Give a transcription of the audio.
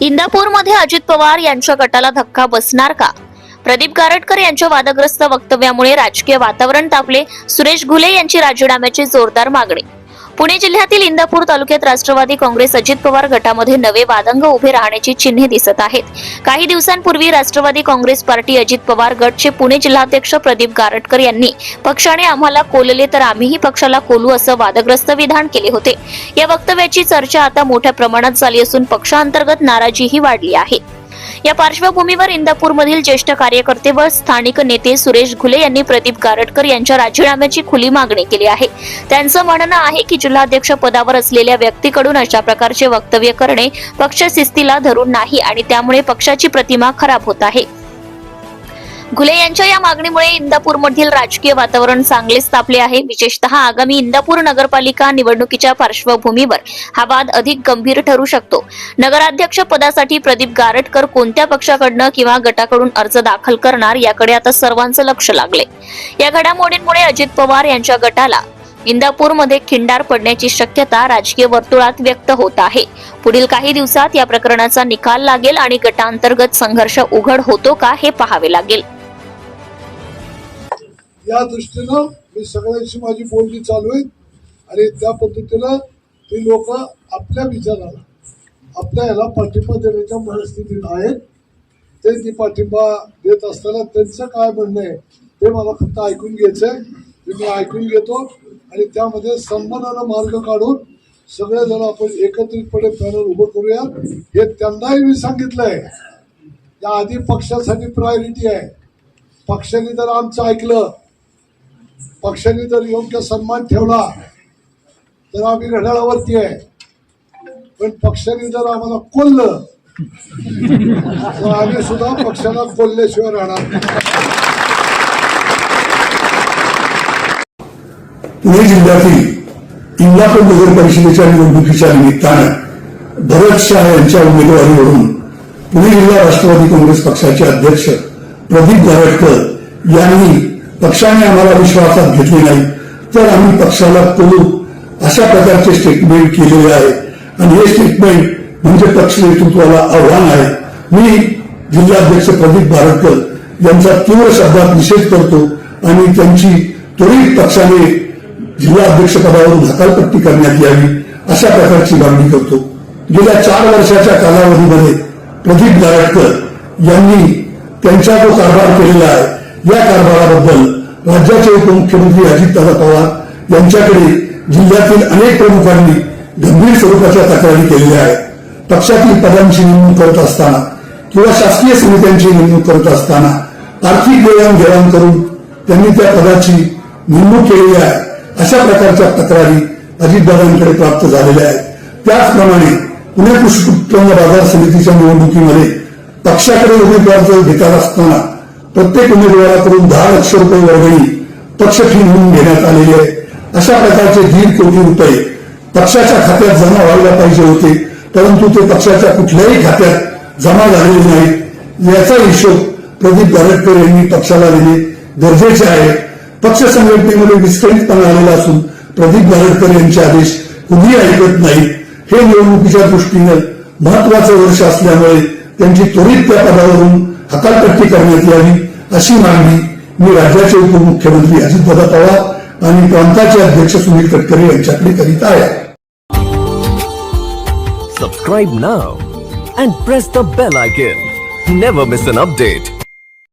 इंदापूरमध्ये अजित पवार यांच्या गटाला धक्का बसणार का? प्रदीप गारटकर यांच्या वादग्रस्त वक्तव्यामुळे राजकीय वातावरण तापले. सुरेश घुले यांची राजीनाम्याची जोरदार मागणी पुणे जिल्ह्यातील इंदापूर तालुक्यात राष्ट्रवादी काँग्रेस अजित पवार गटामध्ये नवे वादंग उभे राहण्याची चिन्हे दिसत आहेत. काही दिवसांपूर्वी राष्ट्रवादी काँग्रेस पार्टी अजित पवार गटचे पुणे जिल्हाध्यक्ष प्रदीप गारटकर यांनी पक्षाने आम्हाला कोलले तर आम्हीही पक्षाला कोलू असं वादग्रस्त विधान केले होते. या वक्तव्याची चर्चा आता मोठ्या प्रमाणात झाली असून पक्षांतर्गत नाराजीही वाढली आहे. या पार्श्वभूमीवर इंदापूरमधील ज्येष्ठ कार्यकर्ते व स्थानिक नेते सुरेश घुले यांनी प्रदीप गारटकर यांच्या राजीनाम्याची खुली मागणी केली आहे. त्यांचं म्हणणं आहे की जिल्हाध्यक्ष पदावर असलेल्या व्यक्तीकडून अशा प्रकारचे वक्तव्य करणे पक्ष शिस्तीला धरून नाही आणि त्यामुळे पक्षाची प्रतिमा खराब होत आहे. घुले यांच्या या मागणीमुळे इंदापूरमधील राजकीय वातावरण चांगलेच तापले आहे. विशेषतः आगामी इंदापूर नगरपालिका निवडणुकीच्या पार्श्वभूमीवर हा वाद अधिक गंभीर ठरू शकतो. नगराध्यक्ष पदासाठी प्रदीप गारटकर कोणत्या पक्षाकडनं किंवा गटाकडून अर्ज दाखल करणार याकडे आता सर्वांचं लक्ष लागले या घडामोडींमुळे अजित पवार यांच्या गटाला इंदापूरमध्ये खिंडार पडण्याची शक्यता राजकीय वर्तुळात व्यक्त होत आहे. पुढील काही दिवसात या प्रकरणाचा निकाल लागेल आणि गटांतर्गत संघर्ष उघड होतो का हे पाहावे लागेल. या दृष्टीनं मी सगळ्यांशी माझी बोलणी चालू आहे. आणि त्या पद्धतीनं ती लोक आपल्या विचाराला आपल्या याला पाठिंबा देण्याच्या मनस्थितीत आहेत. ते ती पाठिंबा देत असताना त्यांचं काय म्हणणं आहे ते मला फक्त ऐकून घ्यायचंय. ते मी ऐकून घेतो आणि त्यामध्ये सन्मानानं मार्ग काढून सगळेजण आपण एकत्रितपणे पॅनल उभं करूया. हे त्यांनाही मी सांगितलंय या आधी पक्षासाठी प्रायोरिटी आहे. पक्षाने जर आमचं ऐकलं पक्षाने जर योग्य सन्मान ठेवला तर आम्ही घड्याळावरती आहे. पण पक्षाने जर आम्हाला कोल्लं तर आम्ही सुद्धा पक्षाला कोल्ल्याशिवाय राहणार पुणे जिल्ह्यातील इंदापूर नगर परिषदेच्या निवडणुकीच्या निमित्तानं भरत शाह यांच्या उमेदवारीवरून पुणे जिल्हा राष्ट्रवादी काँग्रेस पक्षाचे अध्यक्ष प्रदीप गारटकर यांनी पक्षाने आम्हाला विश्वासात घेतले नाही. तर आम्ही पक्षाला करू अशा प्रकारचे स्टेटमेंट केलेले आहे. आणि हे स्टेटमेंट म्हणजे पक्ष नेतृत्वाला आव्हान आहे. मी जिल्हाध्यक्ष प्रदीप गारटकर यांचा तीव्र शब्दात निषेध करतो आणि त्यांची त्वरित पक्षाने जिल्हाध्यक्षपदावरून हकालपट्टी करण्यात यावी अशा प्रकारची मागणी करतो. गेल्या चार वर्षाच्या कालावधीमध्ये प्रदीप गारटकर यांनी त्यांचा जो कारभार केलेला आहे या कारभाराबद्दल राज्याचे उपमुख्यमंत्री अजितदादा पवार यांच्याकडे जिल्ह्यातील अनेक प्रमुखांनी गंभीर स्वरूपाच्या तक्रारी केलेल्या आहेत. पक्षातील पदांची नेमणूक करत असताना किंवा शासकीय समित्यांची नेमणूक करत असताना आर्थिक देवाणघेवाण करून त्यांनी त्या पदाची नेमणूक केलेली आहे अशा प्रकारच्या तक्रारी अजितदादांकडे प्राप्त झालेल्या आहेत. त्याचप्रमाणे पुणे कृषी उत्पन्न बाजार समितीच्या निवडणुकीमध्ये पक्षाकडे उमेदवार जर घेतात असताना प्रत्येक उमेदवाराकडून दहा लक्ष रुपये वर्गणी पक्ष फी म्हणून घेण्यात आलेली आहे. अशा प्रकारचे दीड कोटी रुपये पक्षाच्या खात्यात जमा व्हायला पाहिजे होते परंतु ते पक्षाच्या कुठल्याही खात्यात जमा झालेले नाहीत. याचा हिशोब प्रदीप गारटकर यांनी पक्षाला दिले. गरजेचे आहे. पक्ष संघटनेमध्ये विस्कळीतपणा आलेला असून प्रदीप गारटकर यांचे आदेश कुणी ऐकत नाहीत. हे निवडणुकीच्या दृष्टीनं महत्वाचं वर्ष असल्यामुळे त्यांची त्वरित त्या पदावरून हकालपट्टी करण्यात यावी अशी मागणी मी राज्याचे उपमुख्यमंत्री अजितदादा पवार आणि प्रांताचे अध्यक्ष सुनील तटकरे यांच्याकडे करीत आहे. Subscribe now and press the bell icon never miss an update